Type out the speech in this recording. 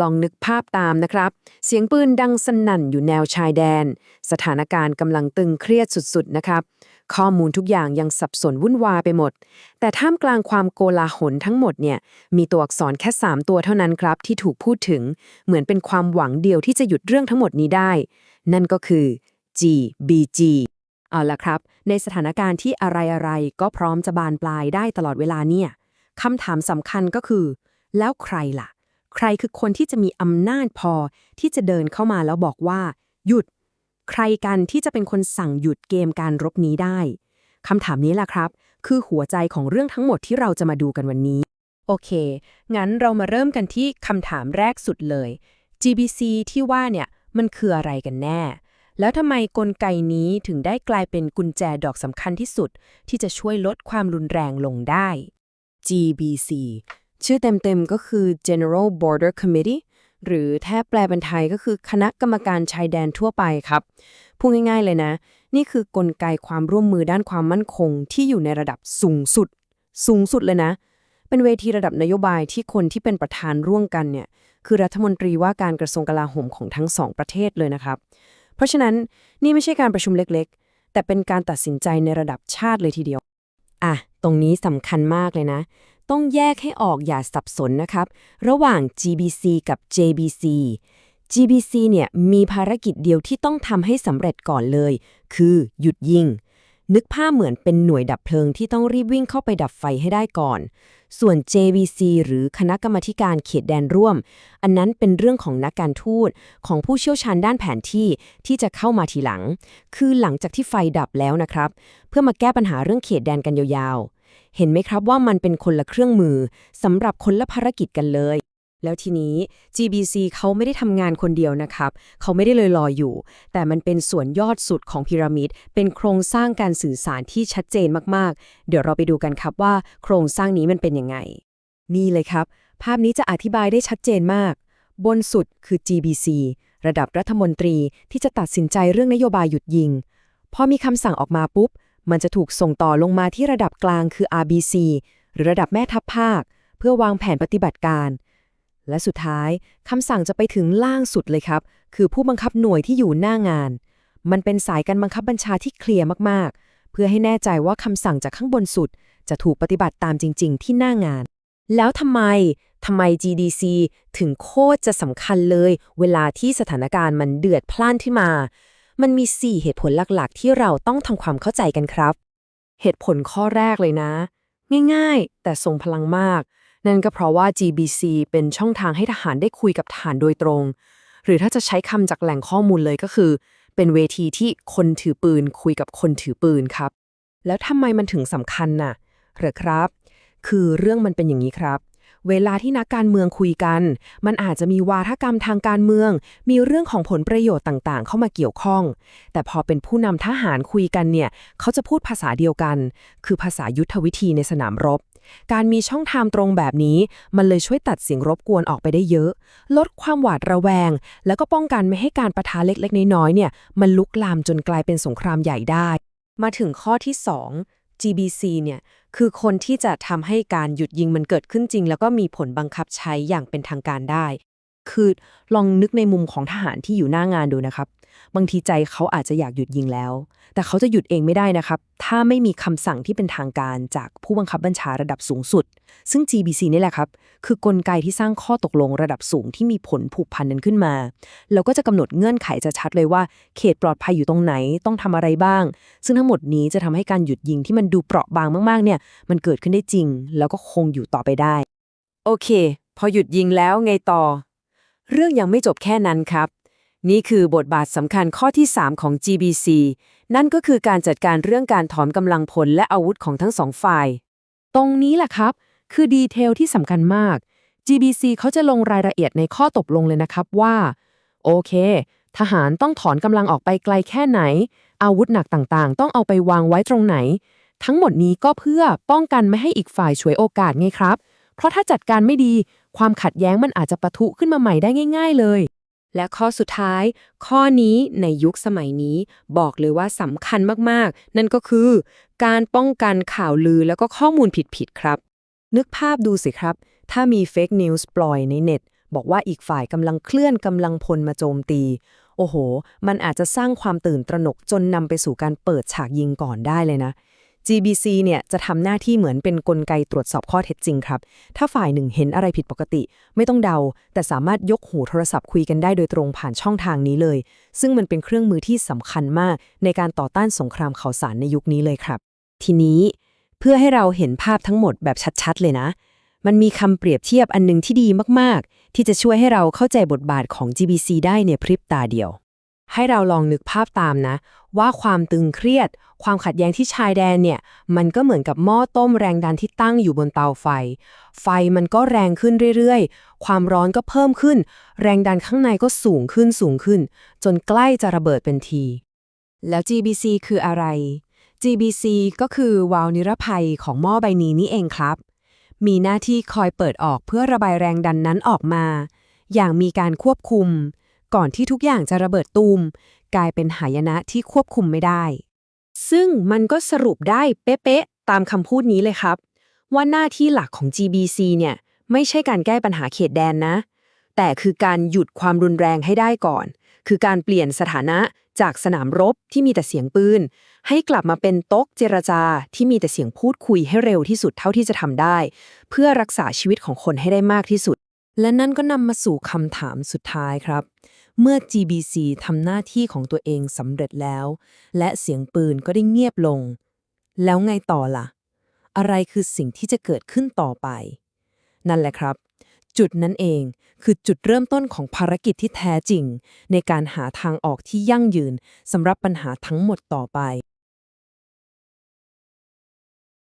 ลองนึกภาพตามนะครับ เสียงปืนดังสนั่นอยู่แนวชายแดน สถานการณ์กำลังตึงเครียดสุดๆ นะครับ ข้อมูลทุกอย่างยังสับสนวุ่นวายไปหมด แต่ท่ามกลางความโกลาหลทั้งหมดเนี่ย มีตัวอักษรแค่ 3 ตัวเท่านั้นครับ ที่ถูกพูดถึง เหมือนเป็นความหวังเดียวที่จะหยุดเรื่องทั้งหมดนี้ได้ นั่นก็คือ GBG เอาละครับ ในสถานการณ์ที่อะไรๆ ก็พร้อมจะบานปลายได้ตลอดเวลาเนี่ยคำถามสำคัญก็คือ แล้วใครล่ะ ใครคือคนที่จะมีอำนาจพอที่จะเดินเข้ามาแล้วบอกว่า หยุด ใครกันที่จะเป็นคนสั่งหยุดเกมการรบนี้ได้คำถามนี้แหละครับ คือหัวใจของเรื่องทั้งหมดที่เราจะมาดูกันวันนี้ โอเค งั้นเรามาเริ่มกันที่คำถามแรกสุดเลย GBC ที่ว่าเนี่ยมันคืออะไรกันแน่ แล้วทำไมกลไกนี้ถึงได้กลายเป็นกุญแจดอกสำคัญที่สุด ที่จะช่วยลดความรุนแรงลงได้ GBC ชื่อเต็มๆก็คือ General Border Committee หรือแทบแปลเป็นไทยก็คือคณะกรรมการชายแดนทั่วไปครับ พูดง่ายๆเลยนะ นี่คือกลไกความร่วมมือด้านความมั่นคงที่อยู่ในระดับสูงสุด สูงสุดเลยนะ เป็นเวทีระดับนโยบายที่คนที่เป็นประธานร่วมกันเนี่ย คือรัฐมนตรีว่าการกระทรวงกลาโหมของทั้งสองประเทศเลยนะครับ เพราะฉะนั้นนี่ไม่ใช่การประชุมเล็กๆ แต่เป็นการตัดสินใจในระดับชาติเลยทีเดียว อะ ตรงนี้สำคัญมากเลยนะ ต้องแยกให้ออกอย่าสับสนนะครับ ระหว่าง GBC กับ JBC GBC เนี่ยมีภารกิจเดียวที่ต้องทำให้สำเร็จก่อนเลย คือหยุดยิง นึกภาพเหมือนเป็นหน่วยดับเพลิงที่ต้องรีบวิ่งเข้าไปดับไฟให้ได้ก่อน ส่วน JVC หรือคณะกรรมาการเขตแดนร่วม อันนั้นเป็นเรื่องของนักการทูตของผู้เชี่ยวชาญด้านแผนที่ที่จะเข้ามาทีหลัง คือหลังจากที่ไฟดับแล้วนะครับ เพื่อมาแก้ปัญหาเรื่องเขตแดนกันยาวๆ เห็นไหมครับว่ามันเป็นคนละเครื่องมือสำหรับคนละภารกิจกันเลย แล้วทีนี้ GBC เขาไม่ได้ทำงานคนเดียวนะครับ เขาไม่ได้เลยลอยอยู่ แต่มันเป็นส่วนยอดสุดของพีระมิด เป็นโครงสร้างการสื่อสารที่ชัดเจนมากๆ เดี๋ยวเราไปดูกันครับว่าโครงสร้างนี้มันเป็นยังไง นี่เลยครับ ภาพนี้จะอธิบายได้ชัดเจนมาก บนสุดคือ GBC ระดับรัฐมนตรีที่จะตัดสินใจเรื่องนโยบายหยุดยิง พอมีคำสั่งออกมาปุ๊บ มันจะถูกส่งต่อลงมาที่ระดับกลางคือ RBC หรือระดับแม่ทัพภาค เพื่อวางแผนปฏิบัติการ และสุดท้ายคำสั่งจะไปถึงล่างสุดเลยครับ คือผู้บังคับหน่วยที่อยู่หน้างาน มันเป็นสายการบังคับบัญชาที่เคลียร์มากๆ เพื่อให้แน่ใจว่าคำสั่งจากข้างบนสุด จะถูกปฏิบัติตามจริง ๆ ที่หน้างาน แล้วทำไมทำไม GDC ถึงโคตรจะสำคัญเลย เวลาที่สถานการณ์มันเดือดพล่านขึ้นมา มันมี 4 เหตุผลหลักๆ ที่เราต้องทำความเข้าใจกันครับ เหตุผลข้อแรกเลยนะ ง่ายๆ แต่ทรงพลังมาก นั่นก็เพราะว่า GBC เป็นช่องทางให้ทหารได้คุยกับทหารโดยตรง หรือถ้าจะใช้คำจากแหล่งข้อมูลเลยก็คือ เป็นเวทีที่คนถือปืน คุยกับคนถือปืนครับ แล้วทำไมมันถึงสำคัญน่ะเหรอครับ คือเรื่องมันเป็นอย่างนี้ครับ เวลาที่นักการเมืองคุยกัน มันอาจจะมีวาทกรรมทางการเมือง มีเรื่องของผลประโยชน์ต่างๆ เข้ามาเกี่ยวข้อง แต่พอเป็นผู้นำทหารคุยกันเนี่ยเขาจะพูดภาษาเดียวกัน คือภาษายุทธวิธีในสนามรบ การมีช่องทางตรงแบบนี้ มันเลยช่วยตัดเสียงรบกวนออกไปได้เยอะ ลดความหวาดระแวง แล้วก็ป้องกันไม่ให้การประทะเล็กๆ น้อยๆเนี่ยมันลุกลามจนกลายเป็นสงครามใหญ่ได้ มาถึงข้อที่ 2 GBC เนี่ยคือคนที่จะทำให้การหยุดยิงมันเกิดขึ้นจริง แล้วก็มีผลบังคับใช้อย่างเป็นทางการได้ คือลองนึกในมุมของทหารที่อยู่หน้างานดูนะครับ บางทีใจเขาอาจจะอยากหยุดยิงแล้ว แต่เขาจะหยุดเองไม่ได้นะครับ ถ้าไม่มีคำสั่งที่เป็นทางการจากผู้บังคับบัญชาระดับสูงสุด ซึ่ง GBC นี่แหละครับ คือกลไกที่สร้างข้อตกลงระดับสูงที่มีผลผูกพันนั้นขึ้นมา แล้วก็จะกำหนดเงื่อนไขจะชัดเลยว่า เขตปลอดภัยอยู่ตรงไหนต้องทำอะไรบ้าง ซึ่งทั้งหมดนี้จะทำให้การหยุดยิงที่มันดูเปราะบางมากๆ เนี่ยมันเกิดขึ้นได้จริง แล้วก็คงอยู่ต่อไปได้ โอเค พอหยุดยิงแล้วไงต่อ เรื่องยังไม่จบแค่นั้นครับ นี่คือบทบาทสำคัญข้อที่ 3 ของ GBC นั่นก็คือการจัดการเรื่องการถอนกำลังพลและอาวุธของทั้งสองฝ่าย ตรงนี้แหละครับ คือดีเทลที่สำคัญมาก GBC เขาจะลงรายละเอียดในข้อตกลงเลยนะครับว่า โอเค ทหารต้องถอนกำลังออกไปไกลแค่ไหน อาวุธหนักต่างๆ ต้องเอาไปวางไว้ตรงไหน ทั้งหมดนี้ก็เพื่อป้องกันไม่ให้อีกฝ่ายฉวยโอกาสไงครับ เพราะถ้าจัดการไม่ดี ความขัดแย้งมันอาจจะปะทุขึ้นมาใหม่ได้ง่าย ๆ เลย และข้อสุดท้าย ข้อนี้ในยุคสมัยนี้บอกเลยว่าสำคัญมากๆ นั่นก็คือ การป้องกันข่าวลือแล้วก็ข้อมูลผิดๆครับ นึกภาพดูสิครับ ถ้ามีเฟกนิวส์ปล่อยในเน็ต บอกว่าอีกฝ่ายกำลังเคลื่อนกำลังพลมาโจมตี โอ้โห มันอาจจะสร้างความตื่นตระหนกจนนำไปสู่การเปิดฉากยิงก่อนได้เลยนะ GBC เนี่ยจะทำหน้าที่เหมือนเป็นนกลไกตรวจสอบข้อเท็จจริงครับ ถ้าฝ่ายหนึ่งเห็นอะไรผิดปกติ ไม่ต้องเดา แต่สามารถยกหูโทรศัพท์คุยกันได้โดยตรงผ่านช่องทางนี้เลย ซึ่งมันเป็นเครื่องมือที่สำคัญมาก ในการต่อต้านสงครามข่าวสารในยุคนี้เลยครับ ทีนี้เพื่อให้เราเห็นภาพทั้งหมดแบบชัดๆ เลยนะ มันมีคำเปรียบเทียบอันหนึงที่ดีมากๆ ที่จะช่วยให้เราเข้าใจบทบาทของ GBC ได้ในพริบตาเดียว ให้เราลองนึกภาพตามนะ ว่าความตึงเครียด ความขัดแย้งที่ชายแดนเนี่ย มันก็เหมือนกับหม้อต้มแรงดันที่ตั้งอยู่บนเตาไฟ ไฟมันก็แรงขึ้นเรื่อยๆ ความร้อนก็เพิ่มขึ้น แรงดันข้างในก็สูงขึ้นสูงขึ้น จนใกล้จะระเบิดเป็นที แล้ว GBC คืออะไร GBC ก็คือวาล์วนิรภัยของหม้อใบนี้นี่เองครับ มีหน้าที่คอยเปิดออกเพื่อระบายแรงดันนั้นออกมา อย่างมีการควบคุม ก่อนที่ทุกอย่างจะระเบิดตูม กลายเป็นหายนะที่ควบคุมไม่ได้ ซึ่งมันก็สรุปได้เป๊ะๆตามคำพูดนี้เลยครับ ว่าหน้าที่หลักของ GBC เนี่ย ไม่ใช่การแก้ปัญหาเขตแดนนะ แต่คือการหยุดความรุนแรงให้ได้ก่อน คือการเปลี่ยนสถานะจากสนามรบที่มีแต่เสียงปืน ให้กลับมาเป็นโต๊ะเจรจาที่มีแต่เสียงพูดคุยให้เร็วที่สุดเท่าที่จะทำได้ เพื่อรักษาชีวิตของคนให้ได้มากที่สุด และนั่นก็นำมาสู่คำถามสุดท้ายครับ เมื่อ GBC ทำหน้าที่ของตัวเองสำเร็จแล้ว และเสียงปืนก็ได้เงียบลง แล้วไงต่อล่ะ อะไรคือสิ่งที่จะเกิดขึ้นต่อไป นั่นแหละครับ จุดนั้นเองคือจุดเริ่มต้นของภารกิจที่แท้จริง ในการหาทางออกที่ยั่งยืนสำหรับปัญหาทั้งหมดต่อไป